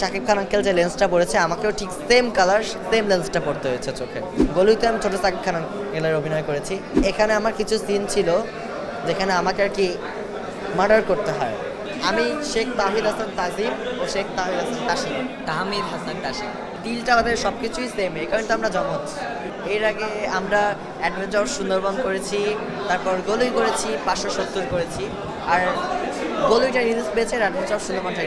Shakib Khan uncle যে লেন্সটা পরেছে আমাকেও ঠিক সেম কালার সেম লেন্সটা পড়তে হয়েছে চোখে। গলুইতে আমি ছোটো শাকিব খান আঙ্কেলের অভিনয় করেছি। এখানে আমার কিছু সিন ছিল যেখানে আমাকে আর কি মার্ডার করতে হয়। আমি শেখ তাহিদ হাসান তাজিম ও শেখ তাহিদ হাসান তাসিম। তাহমিদ হাসান তাসিম। দিলটা আমাদের সব কিছুই সেম এই কারণে তো আমরা জমজ। এর আগে আমরা অ্যাডভেঞ্চার সুন্দরবন করেছি তারপর গোলই করেছি পাঁচশো সত্তর করেছি। আর গোলইটা রিলিজ পেয়েছে এটা রিলিজ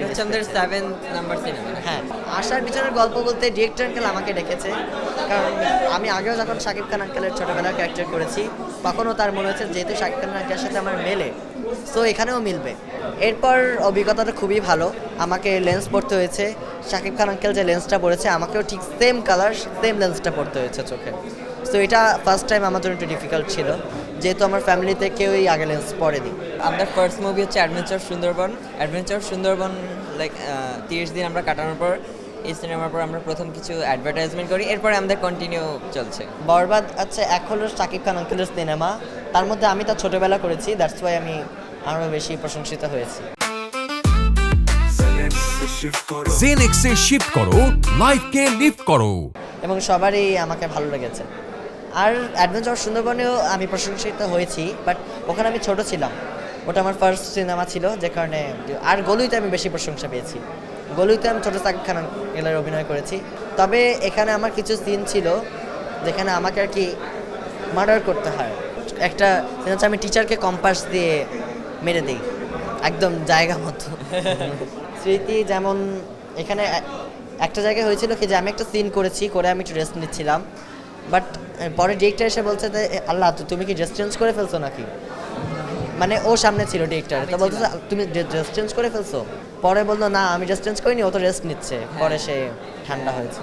হচ্ছে আমাদের সেভেন নাম্বার সিনেমা হ্যাঁ। আসার পিছনের গল্প বলতে ডিরেক্টর আঙ্কেল আমাকে ডেকেছে কারণ আমি আগেও যখন শাকিব খান আঙ্কেলের ছোটোবেলার ক্যারেক্টার করেছি তখনও তার মনে হচ্ছে যেহেতু শাকিব খান আঙ্কেলের সাথে আমার মেলে সো এখানেও মিলবে। এরপর অভিজ্ঞতাটা খুবই ভালো আমাকে লেন্স পড়তে হয়েছে শাকিব খান আঙ্কেল যে লেন্সটা পড়েছে আমাকেও ঠিক সেম কালার সেম লেন্সটা পড়তে হয়েছে চোখে। সো এটা ফার্স্ট টাইম আমার জন্য একটু ডিফিকাল্ট ছিল। যেহেতু আমার ফ্যামিলিতে কেউই আগে লেন্স পরেনি। আমাদের ফার্স্ট মুভি হচ্ছে adventure Sundarban adventure Sundarban like তিরিশ দিন আমরা কাটানোর পর এই সিনেমার পর আমরা প্রথম কিছু অ্যাডভার্টাইজমেন্ট করি। এরপরে আমাদের কন্টিনিউ চলছে। বরবাদ আছে এক হলো শাকিব খান আঙ্কেলের সিনেমা তার মধ্যে আমি তার ছোটবেলা করেছি দ্যাটস ওয়াই আমি আরও বেশি প্রশংসিত হয়েছি। জেনেক্সে শিফট করো লাইফকে লিফট করো। এবং সবারই আমাকে ভালো লেগেছে। আর অ্যাডভেঞ্চার সুন্দরবনেও আমি প্রশংসিত হয়েছি বাট ওখানে আমি ছোট ছিলাম। ওটা আমার ফার্স্ট সিনেমা ছিল, যে কারণে আর গলুইতে আমি বেশি প্রশংসা পেয়েছি। গলুইতে আমি ছোটো সাকিব খান আঙ্কেলের অভিনয় করেছি। তবে এখানে আমার কিছু সিন ছিল, যেখানে আমাকে আর কি মার্ডার করতে হয়। একটা হচ্ছে আমি টিচারকে কম্পাস দিয়ে মেরে দিই, একদম জায়গা মতো। স্মৃতি যেমন এখানে একটা জায়গায় হয়েছিল কি যে আমি একটা সিন করেছি, করে আমি একটু রেস্ট নিচ্ছিলাম। বাট পরে ডিরেক্টর এসে বলছে যে আল্লাহ তো তুমি কি ড্রেস চেঞ্জ করে ফেলছো নাকি? মানে ও সামনে ছিল ডিরেক্টর তো বলতো যে, তুমি ড্রেস চেঞ্জ করে ফেলছো? পরে বলল না আমি ড্রেস চেঞ্জ করিনি ও তো রেস্ট নিচ্ছে। পরে সে ঠান্ডা হয়েছে।